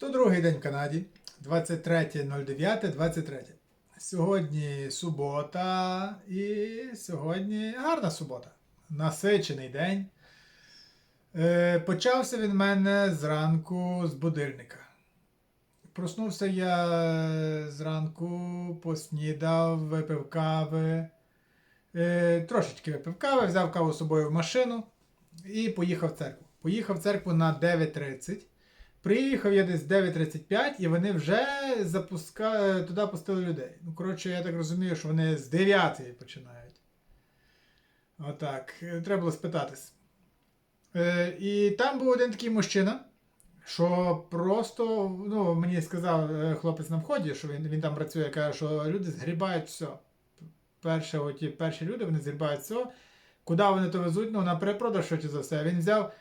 То другий день в Канаді, 23.09.23. Сьогодні субота і сьогодні гарна субота. Насичений день. Е, почався він в мене зранку з будильника. Проснувся я зранку, поснідав, випив кави. Е, трошечки випив кави, взяв каву з собою в машину і поїхав в церкву. Поїхав в церкву на 9.30. Приїхав я десь 9.35 і вони вже запуска... туди пустили людей. Ну, коротше, я так розумію, що вони з 9 починають. Отак. Треба було спитатись. Е, і там був один такий мужчина, що просто, ну, мені сказав е, хлопець на вході, що він, він там працює, каже, що люди згрібають все. Перше, оті, перші люди вони згрібають все. Куди вони то везуть? Ну, на перепродаж швидше за все. Він взяв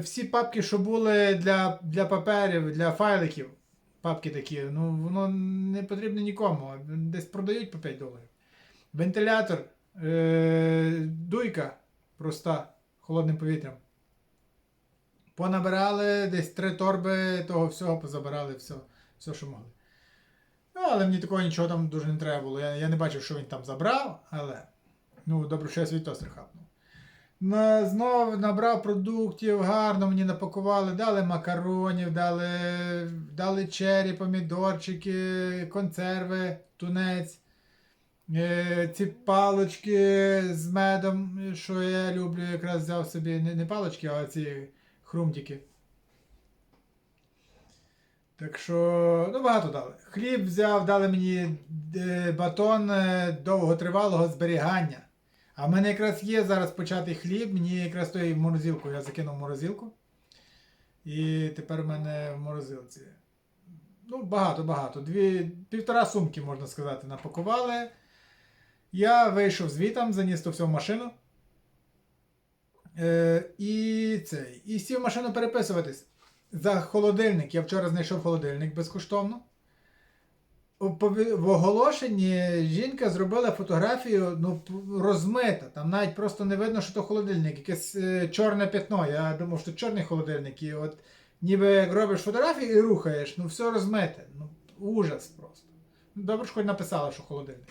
всі папки, що були для, для паперів, для файликів. Папки такі, ну воно не потрібно нікому. Десь продають по 5 доларів. Вентилятор, е, дуйка проста, холодним повітрям. Понабирали десь три торби того всього, позабирали все, все що могли. Ну, але мені такого нічого там дуже не треба було. Я, я не бачив, що він там забрав, але. Ну, добре, що я свій тостер хапнув. На, знов набрав продуктів, гарно мені напакували, дали макаронів, дали, дали чері, помідорчики, консерви, тунець, е, ці палочки з медом, що я люблю, якраз взяв собі не, не палочки, а ці хрумтики. Так що, ну багато дали. Хліб взяв, дали мені е, батон е, довготривалого зберігання. А в мене якраз є зараз початий хліб, мені якраз той в морозилку, я закинув в морозилку. І тепер в мене в морозилці. Ну, багато-багато. Дві, півтора сумки, можна сказати, напакували. Я вийшов звітом, заніс то все в машину. Е, і цей. І сів машину переписуватись. За холодильник. Я вчора знайшов холодильник безкоштовно. В оголошенні жінка зробила фотографію ну, розмита. Там навіть просто не видно, що то холодильник, якесь е, чорне пятно. Я думав, що чорний холодильник. І от ніби як робиш фотографію і рухаєш, ну все розмите. Ну, ужас просто. Ну, Добре, що хоч написала, що холодильник.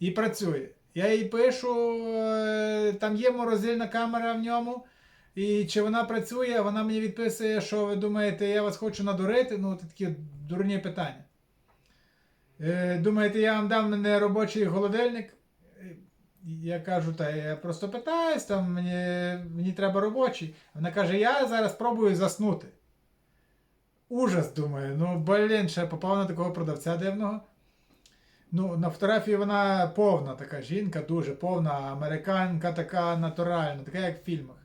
І працює. Я їй пишу, е, там є морозильна камера в ньому. І чи вона працює, вона мені відписує, що ви думаєте, я вас хочу надурити. Ну, це такі дурні питання. Е, думаєте, я вам дам мене робочий холодильник? Е, Я кажу, та я просто питаюсь, там мені, мені треба робочий. Вона каже, я зараз пробую заснути. Ужас, думаю. Ну, блін, ще попав на такого продавця дивного. Ну, на фотографії вона повна така жінка, дуже повна, американка така натуральна, така як в фільмах.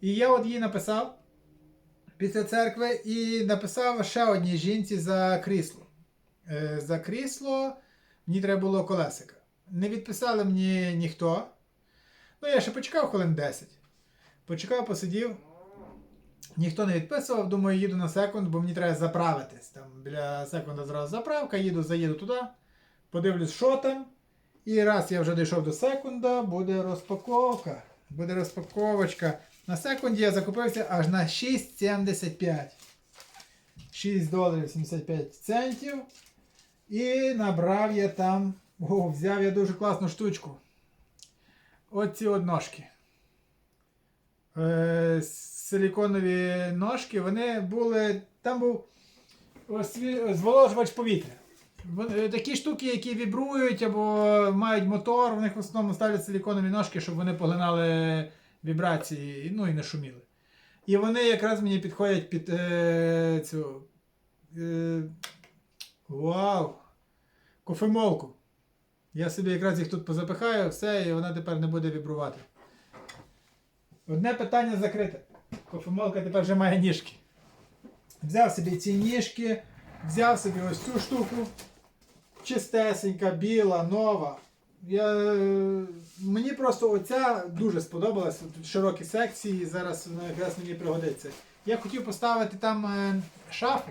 І я от їй написав після церкви і написав ще одній жінці за крісло. Е, За крісло мені треба було колесика. Не відписали мені ніхто. Ну, я ще почекав хвилин 10. Почекав, посидів. Ніхто не відписував, думаю, їду на секунд, бо мені треба заправитись. Там біля секунда зразу заправка, їду, заїду туди, подивлюсь, що там. І раз я вже дійшов до секунда, буде розпаковка. Буде розпаковочка. На секунді я закупився аж на 6,75. 6 доларів 75 центів. І набрав я там. О, взяв я дуже класну штучку. Оці от ножки. Е, силіконові ножки, вони були. Там був осві- зволожувач повітря. Е, Такі штуки, які вібрують або мають мотор, в них в основному ставлять силіконові ножки, щоб вони поглинали вібрації, ну і не шуміли. І вони якраз мені підходять під е, цю. Е, вау! Кофемолку. Я собі якраз їх тут позапихаю, все, і вона тепер не буде вібрувати. Одне питання закрите. Кофемолка тепер вже має ніжки. Взяв собі ці ніжки, взяв собі ось цю штуку. Чистесенька, біла, нова. Я, е, мені просто оця дуже сподобалась. Тут широкі секції, зараз вона якраз мені пригодиться. Я хотів поставити там е, шафу,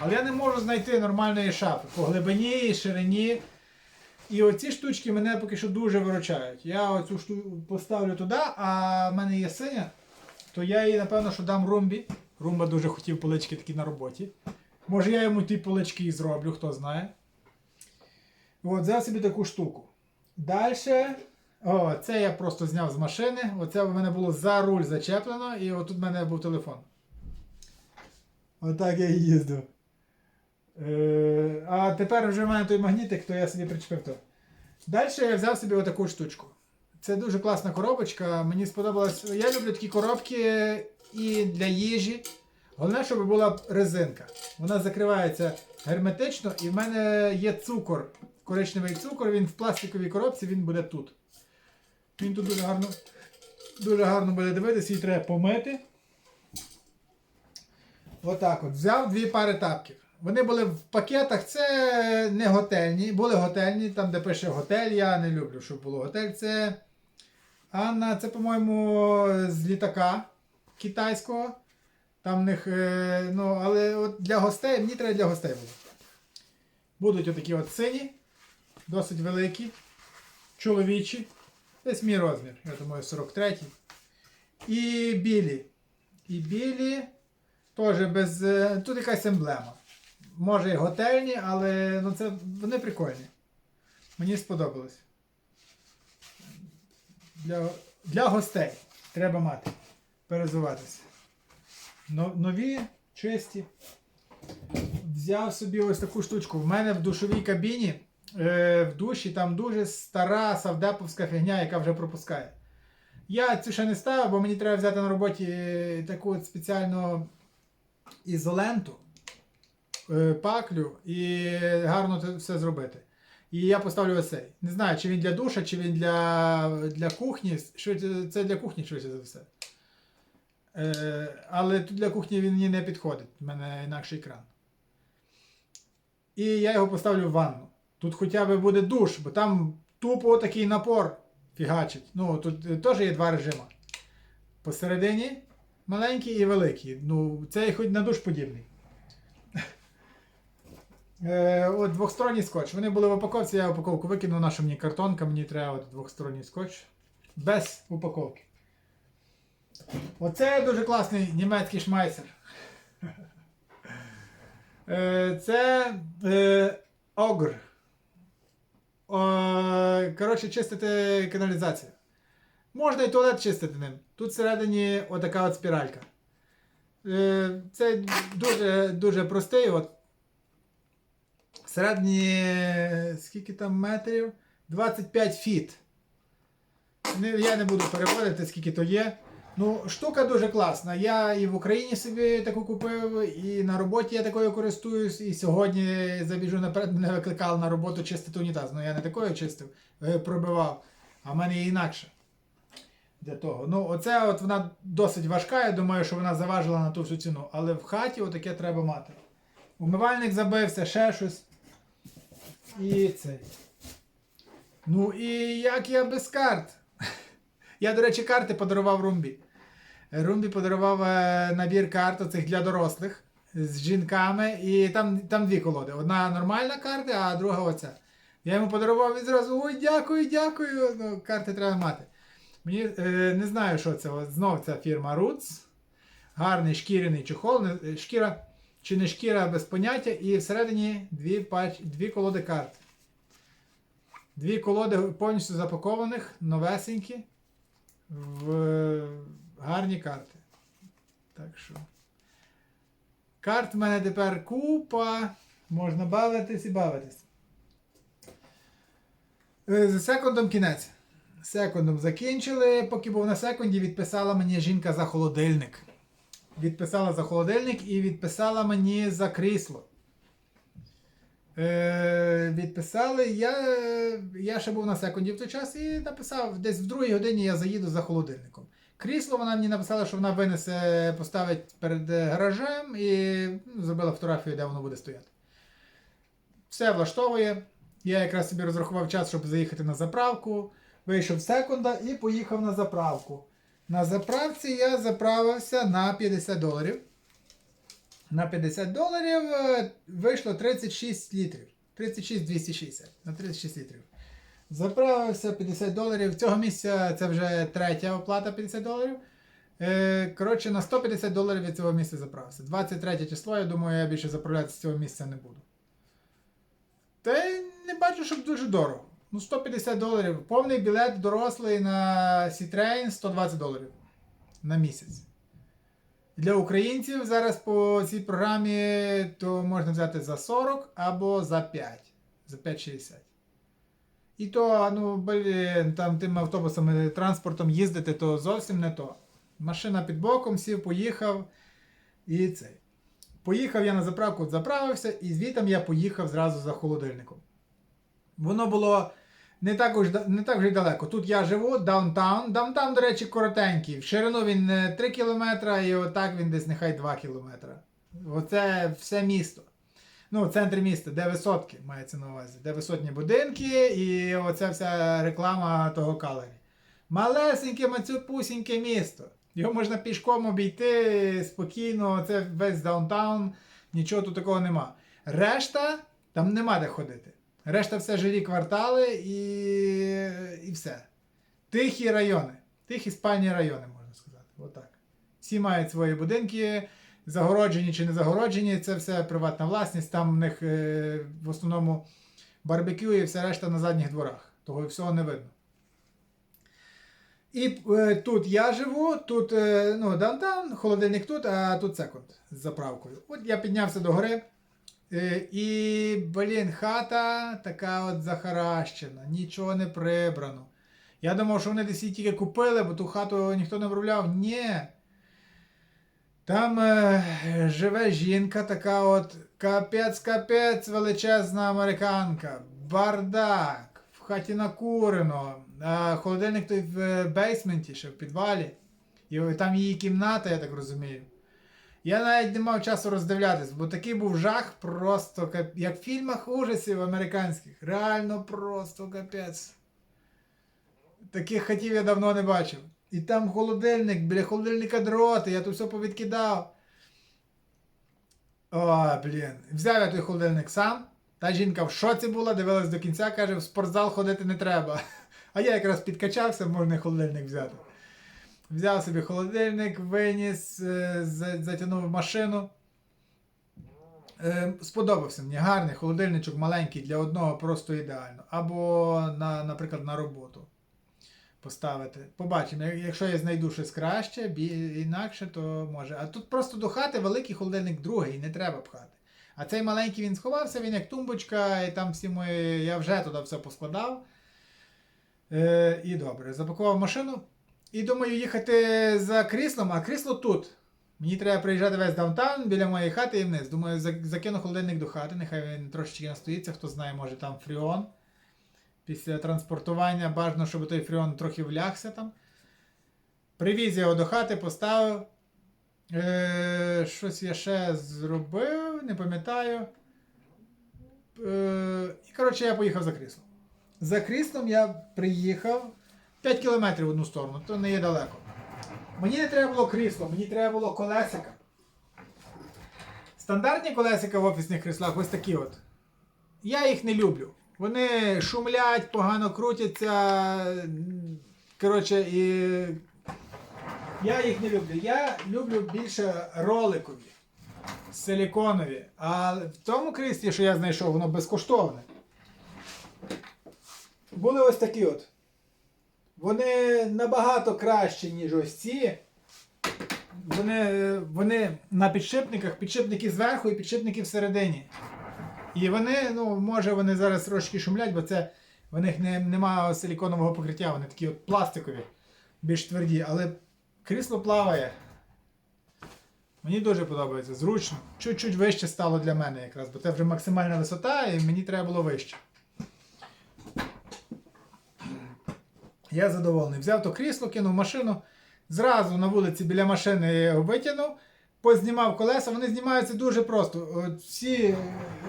але я не можу знайти нормальної шафи по глибині і ширині. І оці штучки мене поки що дуже виручають. Я оцю штуку поставлю туди, а в мене є синя, то я її, напевно, що дам румбі. Румба дуже хотів полички такі на роботі. Може я йому ті полички і зроблю, хто знає. От, взяв собі таку штуку. Далі. О, це я просто зняв з машини. Оце в мене було за руль зачеплено, і отут в мене був телефон. Отак я і їздив. Е, а тепер вже в мене той магнітик, то я собі причепив то. Далі я взяв собі отаку штучку. Це дуже класна коробочка. Мені сподобалось. Я люблю такі коробки і для їжі. Головне, щоб була резинка. Вона закривається герметично, і в мене є цукор. Коричневий цукор, він в пластиковій коробці, він буде тут. Він тут дуже гарно, дуже гарно буде дивитися, її треба помити. Отак от. Взяв дві пари тапків. Вони були в пакетах, це не готельні. Були готельні, там, де пише готель, я не люблю, щоб було готель. Це Анна, це, по-моєму, з літака китайського. Там в них, е, ну, але от для гостей, мені треба для гостей було. Будуть отакі от сині, досить великі, чоловічі. Десь мій розмір, я думаю, 43. І білі. І білі теж без. е, Тут якась емблема. Може і готельні, але ну, це, вони прикольні. Мені сподобалось. Для, для гостей треба мати. Перезуватися. Нові, чисті. Взяв собі ось таку штучку. В мене в душовій кабіні, е, в душі там дуже стара савдеповська фігня, яка вже пропускає. Я цю ще не ставив, бо мені треба взяти на роботі е, таку спеціальну ізоленту, паклю і гарно це все зробити. І я поставлю ось цей. Не знаю, чи він для душа, чи він для, для кухні. Швидше, це для кухні швидше за все. Е, але тут для кухні він мені не підходить. У мене інакший кран. І я його поставлю в ванну. Тут хоча б буде душ, бо там тупо такий напор фігачить. Ну, тут е, теж є два режими. Посередині маленький і великий. Ну, цей хоч на душ подібний. Е, двохсторонній скотч. Вони були в упаковці, я упаковку викинув, наша мені картонка, мені треба от двохсторонній скотч. Без упаковки. Оце дуже класний німецький шмайсер. Е, Це е, огр. О, Коротше, чистити каналізацію. Можна і туалет чистити ним. Тут всередині отака от спіралька. Е, Це дуже, дуже простий. От. Всередині скільки там метрів? 25 фіт. Я не буду переводити, скільки то є. Ну, штука дуже класна. Я і в Україні собі таку купив, і на роботі я такою користуюсь. І сьогодні забіжу наперед, мене викликали на роботу чистити унітаз. Ну я не такою чистив, е, пробивав, а в мене є інакше. Для того. Ну, оце от вона досить важка, я думаю, що вона заважила на ту всю ціну. Але в хаті отаке треба мати. Умивальник забився, ще щось. І цей. Ну і як я без карт? Я, до речі, карти подарував Румбі. Румбі подарував е, набір карт оцих для дорослих з жінками. І там, там дві колоди. Одна нормальна карта, а друга оця. Я йому подарував і зразу ой, дякую, дякую. Ну, карти треба мати. Мені е, не знаю, що це. Знов ця фірма Roots. Гарний шкіряний чохол. Не- Шкіра чи не шкіра без поняття. І всередині дві, пач, дві колоди карт. Дві колоди повністю запакованих, новесенькі, в е, гарні карти. Так що. Карт в мене тепер купа. Можна бавитись і бавитись. Е, З секундом кінець. Секундом закінчили. Поки був на секунді, відписала мені жінка за холодильник. Відписала за холодильник і відписала мені за крісло. Е, відписали. Я, я ще був на секунді в той час і написав, десь в другій годині я заїду за холодильником. Крісло вона мені написала, що вона винесе, поставить перед е, гаражем і ну, зробила фотографію, де воно буде стояти. Все влаштовує. Я якраз собі розрахував час, щоб заїхати на заправку. Вийшов з секунда і поїхав на заправку. На заправці я заправився на 50 доларів. На 50 доларів е, вийшло 36 літрів. 36 260 на 36 літрів. Заправився 50 доларів. Цього місяця це вже третя оплата 50 доларів. Е, коротше, на 150 доларів від цього місця заправився. 23 число, я думаю, я більше заправлятися з цього місця не буду. Та й не бачу, щоб дуже дорого. Ну, 150 доларів. Повний білет дорослий на Citrain 120 доларів на місяць. Для українців зараз по цій програмі то можна взяти за 40 або за 5. За 5,60. І то, ну, блін, там тим автобусом транспортом їздити, то зовсім не то. Машина під боком сів, поїхав. І цей. Поїхав я на заправку, заправився, і звітом я поїхав зразу за холодильником. Воно було не так, уж, не так вже й далеко. Тут я живу, даунтаун. Даунтаун, до речі, коротенький. В ширину він е, 3 км, і отак він десь нехай 2 км. Оце все місто. Ну, центр міста, де висотки, мається на увазі, де висотні будинки, і оця вся реклама того калері. Малесеньке, мацюпусіньке місто. Його можна пішком обійти спокійно, це весь даунтаун, нічого тут такого нема. Решта там нема де ходити. Решта все жилі квартали і, і все. Тихі райони. Тихі спальні райони, можна сказати. Отак. Всі мають свої будинки, загороджені чи не загороджені, це все приватна власність. Там в них е, в основному барбекю і все решта на задніх дворах. Того всього не видно. І е, тут я живу, тут е, ну, даунтаун, холодильник тут, а тут секунд з заправкою. От я піднявся до гори. Е, і, блін, хата така от захаращена, нічого не прибрано. Я думав, що вони десь її тільки купили, бо ту хату ніхто не обробляв. Ні. Там е, живе жінка, така от капець-капець величезна американка. Бардак. В хаті накурено. А холодильник той в е, бейсменті, ще в підвалі. І там її кімната, я так розумію. Я навіть не мав часу роздивлятись, бо такий був жах просто кап- як в фільмах ужасів американських. Реально просто капець. Таких хатів я давно не бачив. І там холодильник, біля холодильника дроти, я тут все повідкидав. О, блін. Взяв я той холодильник сам. Та жінка в шоці була, дивилась до кінця, каже, в спортзал ходити не треба. А я якраз підкачався, можна холодильник взяти. Взяв собі холодильник, виніс, е, затягнув машину. Е, Сподобався мені гарний холодильничок маленький для одного просто ідеально. Або, на, наприклад, на роботу поставити. Побачимо, якщо я знайду щось краще, інакше, то може. А тут просто до хати великий холодильник другий, не треба пхати. А цей маленький він сховався, він як тумбочка, і там всі мої. Я вже туди все поскладав. Е, і добре, запакував машину. І думаю їхати за кріслом, а крісло тут. Мені треба приїжджати весь даунтаун біля моєї хати і вниз. Думаю, закину холодильник до хати, нехай він трошечки настоїться, хто знає, може там фріон. Після транспортування бажано, щоб той фріон трохи влягся там. Привіз його до хати, поставив. Е, щось я ще зробив, не пам'ятаю. Е, і коротше, я поїхав за кріслом. За кріслом я приїхав 5 кілометрів в одну сторону, то не є далеко. Мені не треба було крісло, мені треба було колесика. Стандартні колесика в офісних кріслах ось такі от. Я їх не люблю. Вони шумлять, погано крутяться. Коротше, і. Я їх не люблю. Я люблю більше роликові, силіконові. А в тому кріслі, що я знайшов, воно безкоштовне. Були ось такі от. Вони набагато кращі, ніж ось ці. Вони, вони на підшипниках, підшипники зверху і підшипники всередині. І вони, ну, може, вони зараз трошки шумлять, бо це в них не, немає силіконового покриття, вони такі от пластикові, більш тверді, але крісло плаває. Мені дуже подобається, зручно. Чуть-чуть вище стало для мене якраз, бо це вже максимальна висота, і мені треба було вище. Я задоволений. Взяв то крісло, кинув машину. Зразу на вулиці біля машини його витягнув, познімав колеса. Вони знімаються дуже просто. Всі,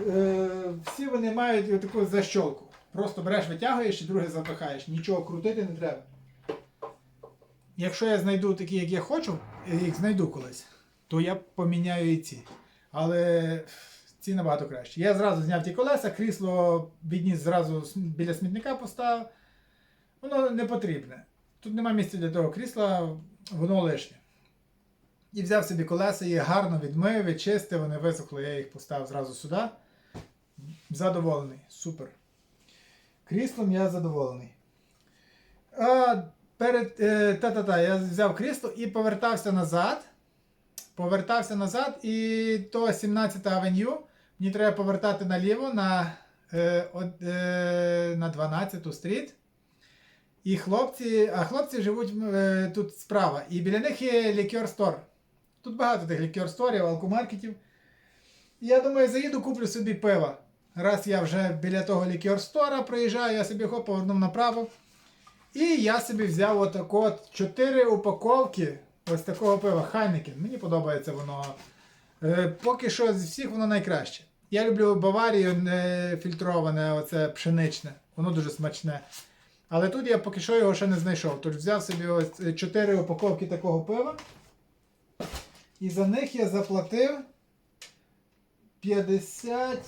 е, всі вони мають таку защолку. Просто береш, витягуєш і друге запихаєш. Нічого крутити не треба. Якщо я знайду такі, як я хочу, я їх знайду колись, то я поміняю і ці. Але ці набагато краще. Я зразу зняв ті колеса, крісло відніс зразу біля смітника поставив. Воно не потрібне. Тут немає місця для того крісла, воно лишнє. І взяв собі колеса, їх гарно відмив, відчистив, вони висохли, я їх поставив зразу сюди. Задоволений. Супер. Кріслом я задоволений. А, перед, е, та-та-та, я взяв крісло і повертався назад. Повертався назад, і то 17 авеню. Мені треба повертати наліво на, е, е, на 12 стріт. І хлопці, а хлопці живуть е, тут справа. І біля них є лікер стор. Тут багато тих лікер сторів, алкомаркетів. Я думаю, заїду, куплю собі пива. Раз я вже біля того лікер стора проїжджаю, я собі хоп, повернув направо. І я собі взяв отако от 4 упаковки ось такого пива Хайнекен. Мені подобається воно. Е, поки що з всіх воно найкраще. Я люблю Баварію не фільтроване, оце пшеничне. Воно дуже смачне. Але тут я поки що його ще не знайшов. Тож взяв собі ось 4 упаковки такого пива. І за них я заплатив 50.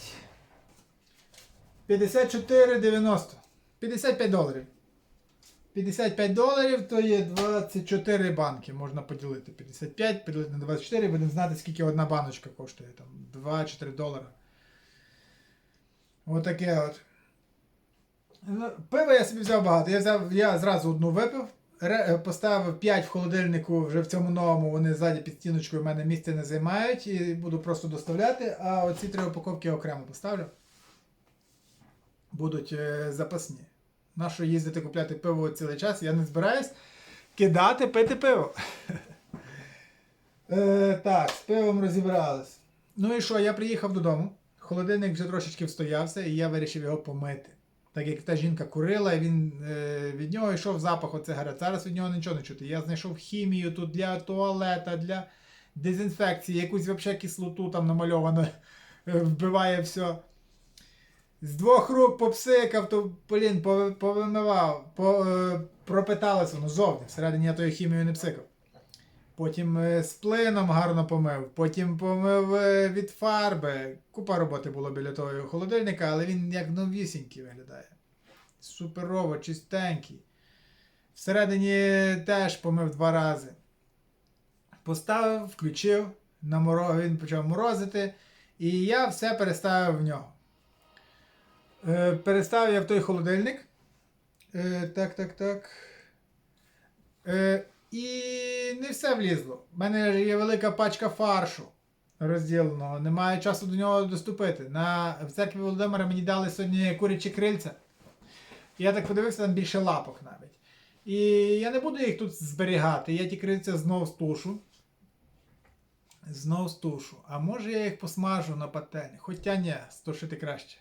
54,90. 55 доларів. 55 доларів то є 24 банки. Можна поділити. 55 поділити на 24, будемо знати, скільки одна баночка коштує. Там 2-4 долара. Отаке от. Ну, Пива я собі взяв багато. Я взяв, я зразу одну випив, поставив 5 в холодильнику, вже в цьому новому вони ззаді під стіночкою в мене місця не займають і буду просто доставляти, а оці три упаковки я окремо поставлю. Будуть е, запасні. Нащо їздити купляти пиво цілий час? Я не збираюсь кидати пити пиво. Е, так, з пивом розібрались. Ну і що, я приїхав додому. Холодильник вже трошечки встоявся, і я вирішив його помити. Так як та жінка курила, і він е, від нього йшов запах оцигарет. Зараз від нього нічого не чути. Я знайшов хімію тут для туалета, для дезінфекції, якусь взагалі кислоту там намальовано, е, вбиває все. З двох рук попсикав, то, блін, повимивав, по, е, пропиталося воно зовні. Всередині я тою хімією не псикав. Потім е, з плином гарно помив, потім помив е, від фарби. Купа роботи було біля того холодильника, але він як новісінький виглядає. Суперово, чистенький. Всередині теж помив два рази. Поставив, включив, наморо... він почав морозити, і я все переставив в нього. Е, переставив я в той холодильник. Так, так, так. І не все влізло. У мене є велика пачка фаршу розділеного. Немає часу до нього доступити. На, в церкві Володимира мені дали сьогодні курячі крильця. Я так подивився, там більше лапок навіть. І я не буду їх тут зберігати. Я ті крильця знов стушу. Знов стушу. А може я їх посмажу на пательні? Хоча ні, стушити краще.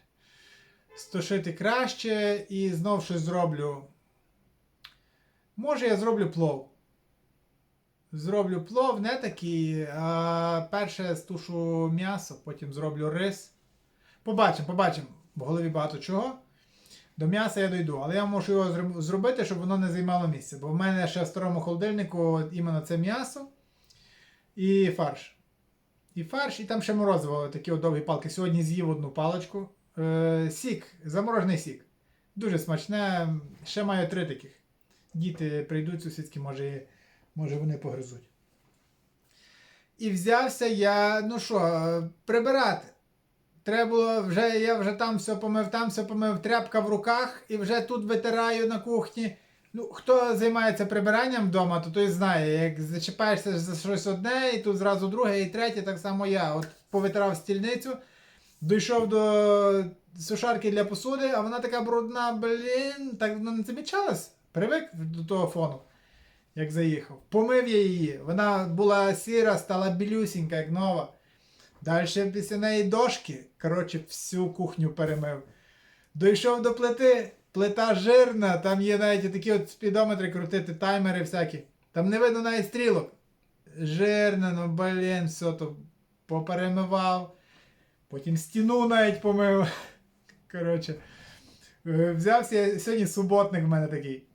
Стушити краще і знов щось зроблю. Може я зроблю плов. Зроблю плов, не такий. А перше стушу м'ясо, потім зроблю рис. Побачимо, побачимо. В голові багато чого. До м'яса я дойду, але я можу його зробити, щоб воно не займало місце. Бо в мене ще в старому холодильнику іменно це м'ясо і фарш. І фарш, і там ще морозиво, такі от довгі палки. Сьогодні з'їв одну паличку. Е, сік, заморожений сік. Дуже смачне. Ще маю три таких. Діти прийдуть сусідські, може, і- може вони погризуть. І взявся я, ну що, прибирати. Треба було вже, я вже там все помив, там все помив, тряпка в руках і вже тут витираю на кухні. Ну, хто займається прибиранням вдома, то той знає, як зачіпаєшся за щось одне, і тут зразу друге, і третє, так само я. От повитирав стільницю, дійшов до сушарки для посуди, а вона така брудна, блін, так ну, не замічалась. Привик до того фону, як заїхав. Помив я її. Вона була сіра, стала білюсінька, як нова. Далі після неї дошки. Коротше, всю кухню перемив. Дійшов до плити, плита жирна, там є навіть такі от спідометри крутити, таймери всякі. Там не видно навіть стрілок. Жирна, ну блін, все то поперемивав. Потім стіну навіть помив. Коротше, е, взявся сьогодні суботник в мене такий.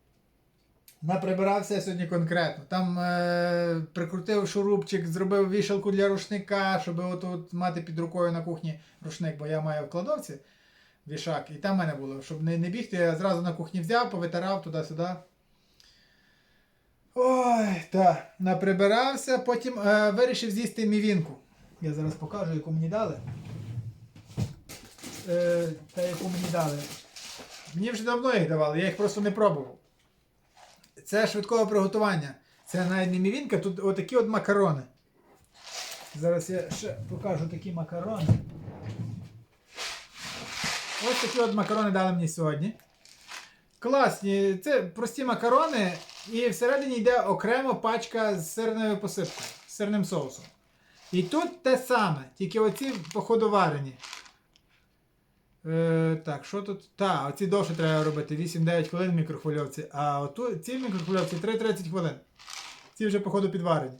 Наприбирався сьогодні конкретно. Там е, прикрутив шурупчик, зробив вішалку для рушника, щоб от, от мати під рукою на кухні рушник, бо я маю в кладовці вішак, і там в мене було, щоб не, не бігти, я зразу на кухні взяв, повитирав туди-сюди. Ой, так, наприбирався, потім е, вирішив з'їсти мівінку. Я зараз покажу, яку мені дали. Е, та яку мені дали. Мені вже давно їх давали, я їх просто не пробував. Це швидкого приготування. Це навіть не мівінка, тут отакі от макарони. Зараз я ще покажу такі макарони. Ось такі от макарони дали мені сьогодні. Класні, це прості макарони, і всередині йде окремо пачка з сирною посипкою, з сирним соусом. І тут те саме, тільки оці, походу, варені. Е, так, що тут? Так, оці довше треба робити 8-9 хвилин мікрохвильовці, а оту, ці мікрохвильовці 3-30 хвилин. Ці вже, походу, підварені.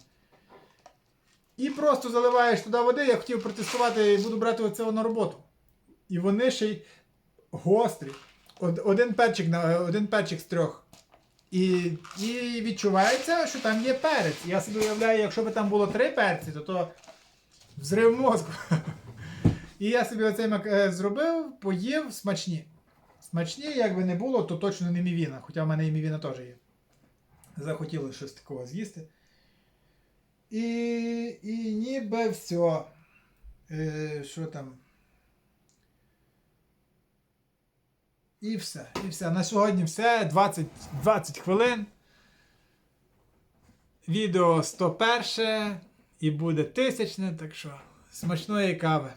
І просто заливаєш туди води, я хотів протестувати і буду брати оце на роботу. І вони ще й гострі. Один перчик, один перчик з трьох. І, і відчувається, що там є перець. Я собі уявляю, якщо б там було три перці, то то взрив мозку. І я собі оцей мак- е, зробив, поїв смачні. Смачні, як би не було, то точно не мівіна, хоча в мене і мівіна теж є. Захотілося щось такого з'їсти. І, і ніби все. Е, що там? І все. І все. На сьогодні все. 20, 20 хвилин. Відео 101 і буде тисячне, так що смачної кави.